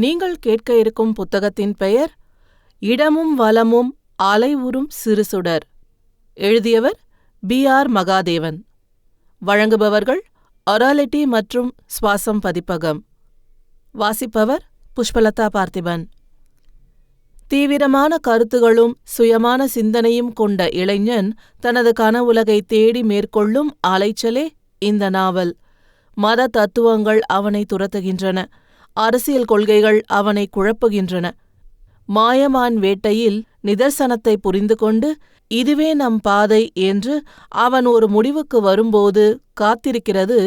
நீங்கள் கேட்க இருக்கும் புத்தகத்தின் பெயர் இடமும் வலமும் அலைவுறும் சிறு சுடர் எழுதியவர் பி. ஆர். மகாதேவன். வழங்குபவர்கள் ஒராலிட்டி மற்றும் சுவாசம் பதிப்பகம். வாசிப்பவர் புஷ்பலதா பார்த்திபன். தீவிரமான கருத்துகளும் சுயமான சிந்தனையும் கொண்ட இளைஞன் தனது கனவுலகை தேடி மேற்கொள்ளும் அலைச்சலே இந்த நாவல். மத தத்துவங்கள் அவனை துரத்துகின்றன. அரசியல் கொள்கைகள் அவனை குழப்புகின்றன. மாயமான் வேட்டையில் நிதர்சனத்தை புரிந்து கொண்டு இதுவே நம் பாதை என்று அவன் ஒரு முடிவுக்கு வரும்போது காத்திருக்கிறது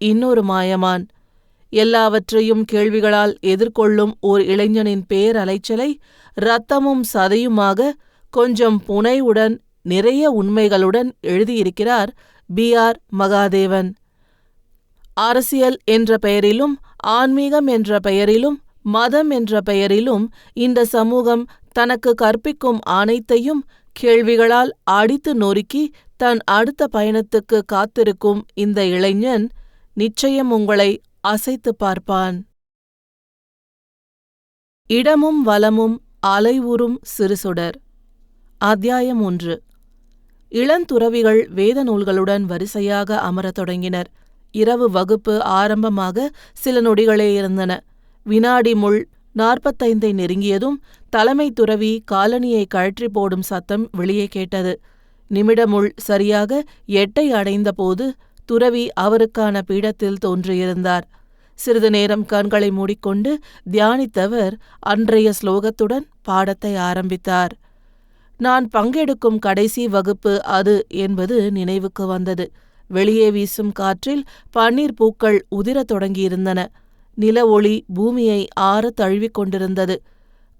இன்னொரு மாயமான். எல்லாவற்றையும் கேள்விகளால் எதிர்கொள்ளும் ஓர் இளைஞனின் பேரலைச்சலை இரத்தமும் சதையுமாக கொஞ்சம் புனைவுடன் நிறைய உண்மைகளுடன் எழுதியிருக்கிறார் பி. ஆர். மகாதேவன். அரசியல் என்ற பெயரிலும் ஆன்மீகம் என்ற பெயரிலும் மதம் என்ற பெயரிலும் இந்த சமூகம் தனக்கு கற்பிக்கும் அனைத்தையும் கேள்விகளால் அடித்து நொறுக்கி தன் அடுத்த பயணத்துக்கு காத்திருக்கும் இந்த இளைஞன் நிச்சயம் உங்களை அசைத்து பார்ப்பான். இடமும் வலமும் அலைவுறும் சிறுசுடர். அத்தியாயம் ஒன்று. இளந்துறவிகள் வேத நூல்களுடன் வரிசையாக அமரத் தொடங்கினர். இரவு வகுப்பு ஆரம்பமாக சில நொடிகளே இருந்தன. வினாடி முள் நாற்பத்தைந்தை நெருங்கியதும் தலைமை துறவி காலனியை கழற்றி போடும் சத்தம் வெளியே கேட்டது. நிமிடமுள் சரியாக எட்டை அடைந்தபோது துறவி அவருக்கான பீடத்தில் தோன்றியிருந்தார். சிறிது நேரம் கண்களை மூடிக்கொண்டு தியானித்தவர் அன்றைய ஸ்லோகத்துடன் பாடத்தை ஆரம்பித்தார். நான் பங்கெடுக்கும் கடைசி வகுப்பு அது என்பது நினைவுக்கு வந்தது. வெளியே வீசும் காற்றில் பன்னீர் பூக்கள் உதிரத் தொடங்கியிருந்தன. நில ஒளி பூமியை ஆற தழுவிக் கொண்டிருந்தது.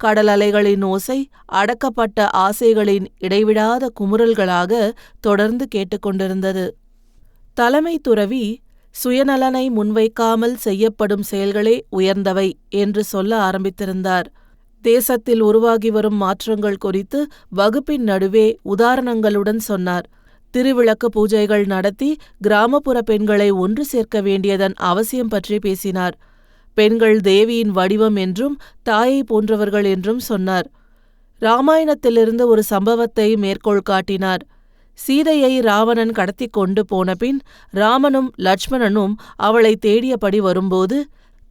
கடல் அலைகளின் ஓசை அடக்கப்பட்ட ஆசைகளின் இடைவிடாத குமுறல்களாக தொடர்ந்து கேட்டுக்கொண்டிருந்தது தலைமை துறவி சுயநலனை முன்வைக்காமல் செய்யப்படும் செயல்களே உயர்ந்தவை என்று சொல்ல ஆரம்பித்திருந்தார். தேசத்தில் உருவாகி வரும் மாற்றங்கள் குறித்து வகுப்பின் நடுவே உதாரணங்களுடன் சொன்னார். திருவிளக்கு பூஜைகள் நடத்தி கிராமப்புற பெண்களை ஒன்று சேர்க்க வேண்டியதன் அவசியம் பற்றி பேசினார். பெண்கள் தேவியின் வடிவம் என்றும் தாயை போன்றவர்கள் என்றும் சொன்னார். ராமாயணத்திலிருந்து ஒரு சம்பவத்தை மேற்கோள் காட்டினார். சீதையை ராவணன் கடத்தி கொண்டு போனபின் ராமனும் லட்சுமணனும் அவளை தேடியபடி வரும்போது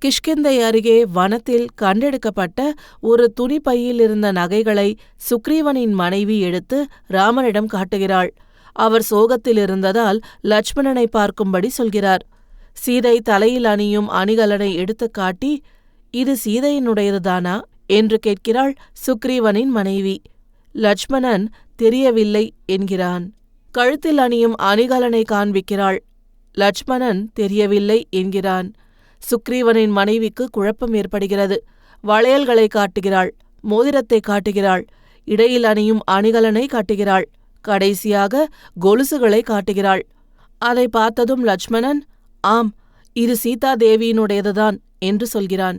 கிஷ்கிந்தை அருகே வனத்தில் கண்டெடுக்கப்பட்ட ஒரு துணிப்பையில் இருந்த நகைகளை சுக்ரீவனின் மனைவி எடுத்து ராமனிடம் காட்டுகிறாள். அவர் சோகத்தில் இருந்ததால் லட்சுமணனை பார்க்கும்படி சொல்கிறார். சீதை தலையில் அணியும் அணிகலனை எடுத்துக் காட்டி இது சீதையினுடையதுதானா என்று கேட்கிறாள் சுக்ரீவனின் மனைவி. லட்சுமணன் தெரியவில்லை என்கிறான். கழுத்தில் அணியும் அணிகலனை காண்பிக்கிறாள். லட்சுமணன் தெரியவில்லை என்கிறான். சுக்ரீவனின் மனைவிக்கு குழப்பம் ஏற்படுகிறது. வளையல்களை காட்டுகிறாள் மோதிரத்தை காட்டுகிறாள் இடையில் அணியும் அணிகலனை காட்டுகிறாள். கடைசியாக கொலுசுகளை காட்டுகிறாள். அதை பார்த்ததும் லட்சுமணன் ஆம் இது சீதா தேவியினுடையதுதான் என்று சொல்கிறான்.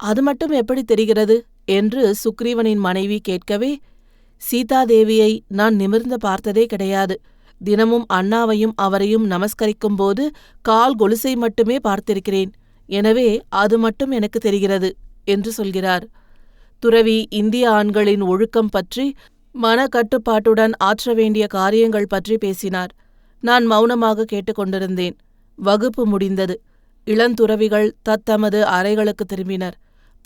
அது மட்டும் எப்படி தெரிகிறது? என்று சுக்ரீவனின் மனைவி கேட்கவே சீதாதேவியை நான் நிமிர்ந்து பார்த்ததே கிடையாது. தினமும் அண்ணாவையும் அவரையும் நமஸ்கரிக்கும்போது கால் கொலுசை மட்டுமே பார்த்திருக்கிறேன். எனவே அது மட்டும் எனக்கு தெரிகிறது என்று சொல்கிறார். துறவி இந்திய ஆண்களின் ஒழுக்கம் பற்றி மனக்கட்டுப்பாட்டுடன் ஆற்ற வேண்டிய காரியங்கள் பற்றி பேசினார். நான் மௌனமாக கேட்டுக்கொண்டிருந்தேன் வகுப்பு முடிந்தது. இளந்துறவிகள் தத்தமது அறைகளுக்கு திரும்பினர்.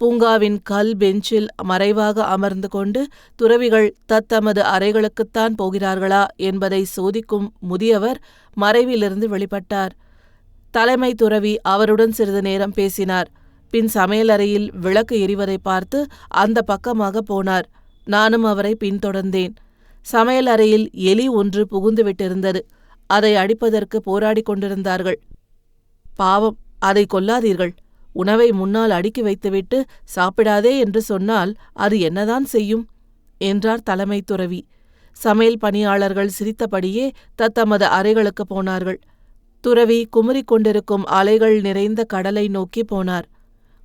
பூங்காவின் கல் பெஞ்சில் மறைவாக அமர்ந்து கொண்டு துறவிகள் தத்தமது அறைகளுக்குத்தான் போகிறார்களா என்பதை சோதிக்கும் முதியவர் மறைவிலிருந்து வெளிப்பட்டார். தலைமை துறவி அவருடன் சிறிது நேரம் பேசினார். பின் சமையலறையில் விளக்கு எரிவதை பார்த்து அந்த பக்கமாக போனார். நானும் அவரை பின்தொடர்ந்தேன். சமையலறையில் எலி ஒன்று புகுந்துவிட்டிருந்தது அதை அடிப்பதற்கு போராடிக் கொண்டிருந்தார்கள். பாவம் அதை கொல்லாதீர்கள். உணவை முன்னால் அடுக்கி வைத்துவிட்டு சாப்பிடாதே என்று சொன்னால் அது என்னதான் செய்யும்? என்றார் தலைமை துறவி. சமையல் பணியாளர்கள் சிரித்தபடியே தத்தமது அறைகளுக்கு போனார்கள். துறவி குமுறிக் கொண்டிருக்கும் அலைகள் நிறைந்த கடலை நோக்கி போனார்.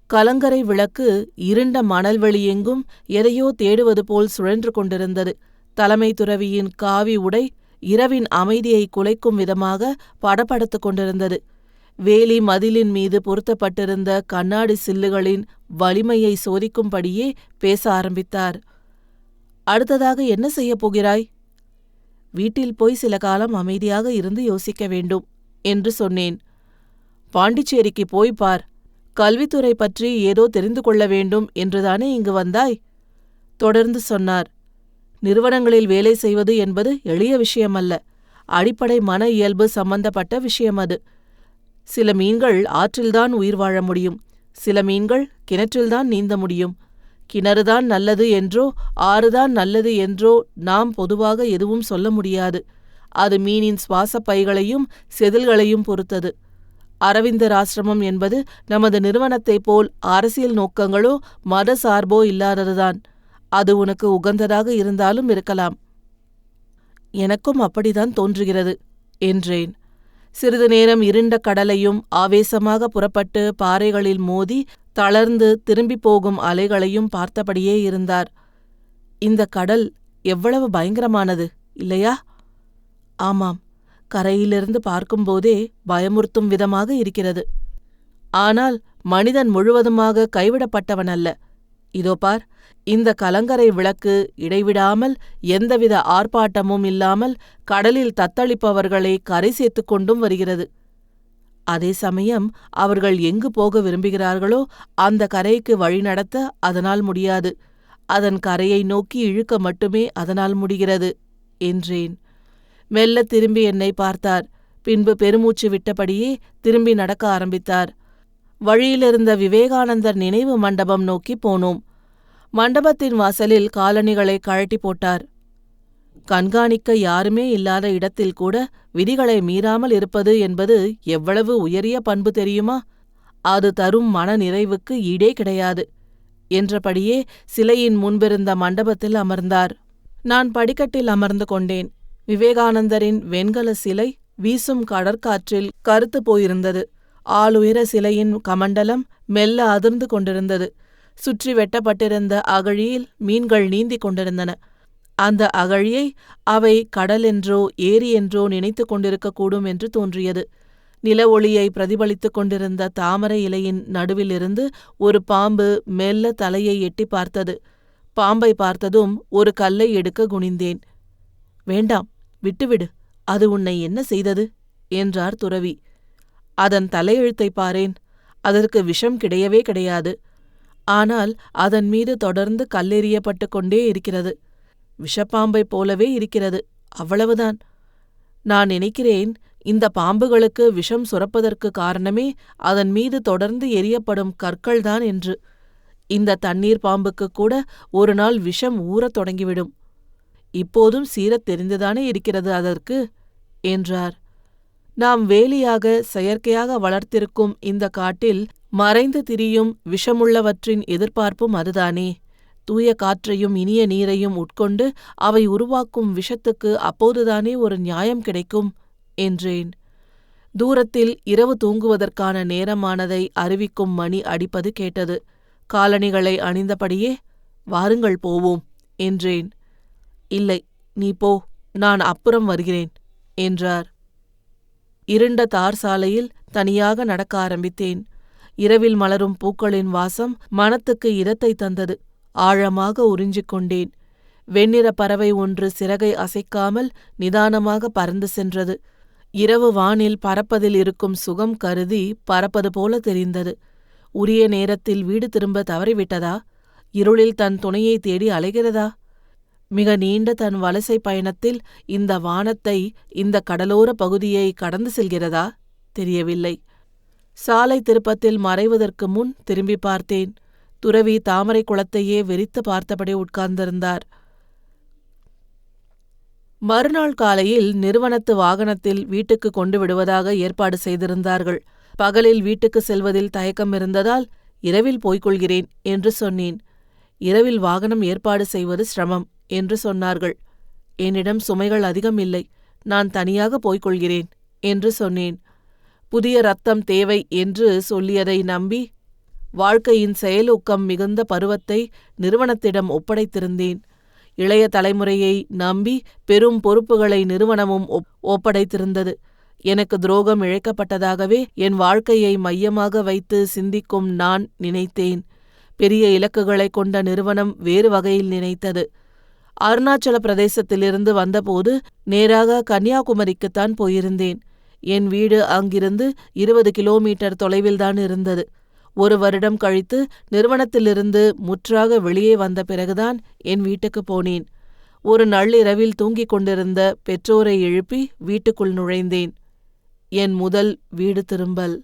கலங்கரை விளக்கு இருண்ட மணல்வெளியெங்கும் எதையோ தேடுவது போல் சுழன்று கொண்டிருந்தது. தலைமை துறவியின் காவி உடை இரவின் அமைதியை குலைக்கும் விதமாக படபடத்துக் கொண்டிருந்தது. வேலி மதிலின் மீது பொருத்தப்பட்டிருந்த கண்ணாடி சில்லுகளின் வலிமையை சோதிக்கும்படியே பேச ஆரம்பித்தார். அடுத்ததாக என்ன செய்யப் போகிறாய்? வீட்டில் போய் சில காலம் அமைதியாக இருந்து யோசிக்க வேண்டும் என்று சொன்னேன். பாண்டிச்சேரிக்கு போய் பார் கல்வித்துறை பற்றி ஏதோ தெரிந்து கொள்ள வேண்டும் என்றுதானே இங்கு வந்தாய்? தொடர்ந்து சொன்னார். நிறுவனங்களில் வேலை செய்வது என்பது எளிய விஷயமல்ல. அடிப்படை மன இயல்பு சம்பந்தப்பட்ட விஷயம் அது. சில மீன்கள் ஆற்றில்தான் உயிர் வாழ முடியும். சில மீன்கள் கிணற்றில்தான் நீந்த முடியும். கிணறுதான் நல்லது என்றோ ஆறுதான் நல்லது என்றோ நாம் பொதுவாக எதுவும் சொல்ல முடியாது. அது மீனின் சுவாசப் பைகளையும் செதில்களையும் பொறுத்தது. அரவிந்தர் ஆசிரமம் என்பது நமது நிறுவனத்தைப் போல் அரசியல் நோக்கங்களோ மத சார்போ இல்லாததுதான். அது உனக்கு உகந்ததாக இருந்தாலும் இருக்கலாம். எனக்கும் அப்படிதான் தோன்றுகிறது என்றேன். சிறிது நேரம் இருண்ட கடலையும் ஆவேசமாக புறப்பட்டு பாறைகளில் மோதி தளர்ந்து திரும்பிப் போகும் அலைகளையும் பார்த்தபடியே இருந்தார். இந்த கடல் எவ்வளவு பயங்கரமானது இல்லையா? ஆமாம் கரையிலிருந்து பார்க்கும்போதே பயமுறுத்தும் விதமாக இருக்கிறது. ஆனால் மனிதன் முழுவதுமாக கைவிடப்பட்டவன் அல்ல. இதோ பார் இந்த கலங்கரை விளக்கு இடைவிடாமல் எந்தவித ஆர்ப்பாட்டமும் இல்லாமல் கடலில் தத்தளிப்பவர்களை கரை சேர்த்துக் கொண்டும் வருகிறது. அதே சமயம் அவர்கள் எங்கு போக விரும்புகிறார்களோ அந்த கரைக்கு வழிநடத்த அதனால் முடியாது. அதன் கரையை நோக்கி இழுக்க மட்டுமே அதனால் முடிகிறது என்றேன். மெல்ல திரும்பி என்னை பார்த்தார். பின்பு பெருமூச்சு விட்டபடியே திரும்பி நடக்க ஆரம்பித்தார். வழியிலிருந்த விவேகானந்தர் நினைவு மண்டபம் நோக்கி போனோம். மண்டபத்தின் வாசலில் காலணிகளை கழட்டி போட்டார். கண்காணிக்க யாருமே இல்லாத இடத்தில் கூட விதிகளை மீறாமல் இருப்பது என்பது எவ்வளவு உயரிய பண்பு தெரியுமா? அது தரும் மன நிறைவுக்கு ஈடே கிடையாது என்றபடியே சிலையின் முன்பிருந்த மண்டபத்தில் அமர்ந்தார். நான் படிக்கட்டில் அமர்ந்து கொண்டேன். விவேகானந்தரின் வெண்கல சிலை வீசும் கடற்காற்றில் கருத்து போயிருந்தது. ஆளுயர சிலையின் கமண்டலம் மெல்ல அதிர்ந்து கொண்டிருந்தது. சுற்றி வெட்டப்பட்டிருந்த அகழியில் மீன்கள் நீந்திக் கொண்டிருந்தன. அந்த அகழியை அவை கடல் என்றோ ஏரி என்றோ நினைத்து கொண்டிருக்கக்கூடும் என்று தோன்றியது. நில ஒளியை பிரதிபலித்துக் கொண்டிருந்த தாமரை இலையின் நடுவிலிருந்து ஒரு பாம்பு மெல்ல தலையை எட்டி பார்த்தது. பாம்பை பார்த்ததும் ஒரு கல்லை எடுக்க குனிந்தேன். வேண்டாம் விட்டுவிடு அது உன்னை என்ன செய்தது? என்றார் துறவி. அதன் தலையெழுத்தை பாரேன் அதற்கு விஷம் கிடையவே கிடையாது. ஆனால் அதன் மீது தொடர்ந்து கல்லெறியப்பட்டு கொண்டே இருக்கிறது. விஷப்பாம்பைப் போலவே இருக்கிறது அவ்வளவுதான். நான் நினைக்கிறேன் இந்த பாம்புகளுக்கு விஷம் சுரப்பதற்கு காரணமே அதன் மீது தொடர்ந்து எரியப்படும் கற்கள்தான் என்று. இந்த தண்ணீர் பாம்புக்கு கூட ஒரு நாள் விஷம் ஊறத் தொடங்கிவிடும். இப்போதும் சீரத் தெரிந்துதானே இருக்கிறது அதற்கு? என்றார். நாம் வேலியாக செயற்கையாக வளர்த்திருக்கும் இந்த காட்டில் மறைந்து திரியும் விஷமுள்ளவற்றின் எதிர்பார்ப்பும் அதுதானே. தூய காற்றையும் இனிய நீரையும் உட்கொண்டு அவை உருவாக்கும் விஷத்துக்கு அப்போதுதானே ஒரு நியாயம் கிடைக்கும்? என்றேன். தூரத்தில் இரவு தூங்குவதற்கான நேரமானதை அறிவிக்கும் மணி அடிப்பது கேட்டது. காலணிகளை அணிந்தபடியே வாருங்கள் போவோம் என்றேன். இல்லை நீ போ நான் அப்புறம் வருகிறேன் என்றார். இருண்ட தார் சாலையில் தனியாக நடக்க ஆரம்பித்தேன். இரவில் மலரும் பூக்களின் வாசம் மனத்துக்கு இதத்தை தந்தது. ஆழமாக உறிஞ்சிக் கொண்டேன். வெண்ணிற பறவை ஒன்று சிறகை அசைக்காமல் நிதானமாக பறந்து சென்றது. இரவு வானில் பறப்பதில் இருக்கும் சுகம் கருதி பறப்பது போல தெரிந்தது. உரிய நேரத்தில் வீடு திரும்ப தவறிவிட்டதா? இருளில் தன் துணையை தேடி அலைகிறதா? மிக நீண்ட தன் வலசை பயணத்தில் இந்த வானத்தை இந்த கடலோர பகுதியை கடந்து செல்கிறதா? தெரியவில்லை. சாலை திருப்பத்தில் மறைவதற்கு முன் திரும்பி பார்த்தேன். துறவி தாமரை குளத்தையே வெறித்து பார்த்தபடி உட்கார்ந்திருந்தார். மறுநாள் காலையில் நிறுவனத்து வாகனத்தில் வீட்டுக்கு கொண்டு விடுவதாக ஏற்பாடு செய்திருந்தார்கள். பகலில் வீட்டுக்கு செல்வதில் தயக்கம் இருந்ததால் இரவில் போய்க்கொள்கிறேன் என்று சொன்னேன். இரவில் வாகனம் ஏற்பாடு செய்வது சிரமம். என்று சொன்னார்கள். என்னிடம் சுமைகள் அதிகம் இல்லை. நான் தனியாக போய்க்கொள்கிறேன் என்று சொன்னேன். புதிய ரத்தம் தேவை என்று சொல்லியதை நம்பி வாழ்க்கையின் செயலூக்கம் மிகுந்த பருவத்தை நிறுவனத்திடம் ஒப்படைத்திருந்தேன். இளைய தலைமுறையை நம்பி பெரும் பொறுப்புகளை நிறுவனமும் ஒப்படைத்திருந்தது. எனக்கு துரோகம் இழைக்கப்பட்டதாகவே என் வாழ்க்கையை மையமாக வைத்து சிந்திக்கும் நான் நினைத்தேன். பெரிய இலக்குகளை கொண்ட நிறுவனம் வேறு வகையில் நினைத்தது. அருணாச்சல பிரதேசத்திலிருந்து வந்தபோது நேராக கன்னியாகுமரிக்குத்தான் போயிருந்தேன். என் வீடு அங்கிருந்து இருபது கிலோமீட்டர் தொலைவில்தான் இருந்தது. ஒரு வருடம் கழித்து நிறுவனத்திலிருந்து முற்றாக வெளியே வந்த பிறகுதான் என் வீட்டுக்கு போனேன். ஒரு நள்ளிரவில் தூங்கிக் கொண்டிருந்த பெற்றோரை எழுப்பி வீட்டுக்குள் நுழைந்தேன். என் முதல் வீடு திரும்பல்.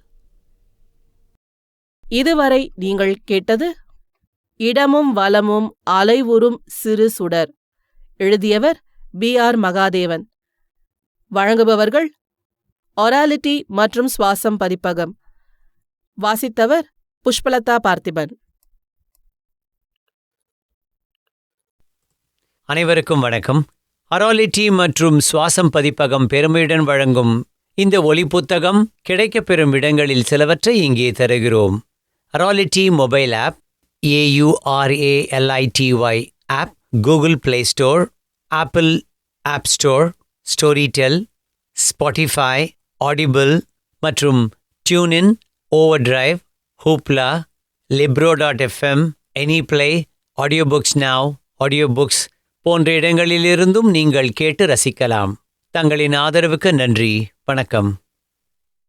இதுவரை நீங்கள் கேட்டது இடமும் வலமும் அலைவுறும் சிறு சுடர். எழுதியவர் பி ஆர் மகாதேவன். வழங்குபவர்கள் ஒராலிட்டி மற்றும் சுவாசம் பதிப்பகம். வாசித்தவர் புஷ்பலதா பார்த்திபன். அனைவருக்கும் வணக்கம். அராலிட்டி மற்றும் சுவாசம் பதிப்பகம் பெருமையுடன் வழங்கும் இந்த ஒலி புத்தகம் கிடைக்கப்பெறும் இடங்களில் சிலவற்றை இங்கே தருகிறோம். அராலிட்டி mobile app AURALITY app Google play store apple app store Storytel Spotify audible மற்றும் டியூனின் over drive ஹூப்லா லிப்ரோ dot FM any play audio books நாவ் ஆடியோ புக்ஸ் போன்ற இடங்களிலிருந்தும் நீங்கள் கேட்டு ரசிக்கலாம். தங்களின் ஆதரவுக்கு நன்றி. வணக்கம்.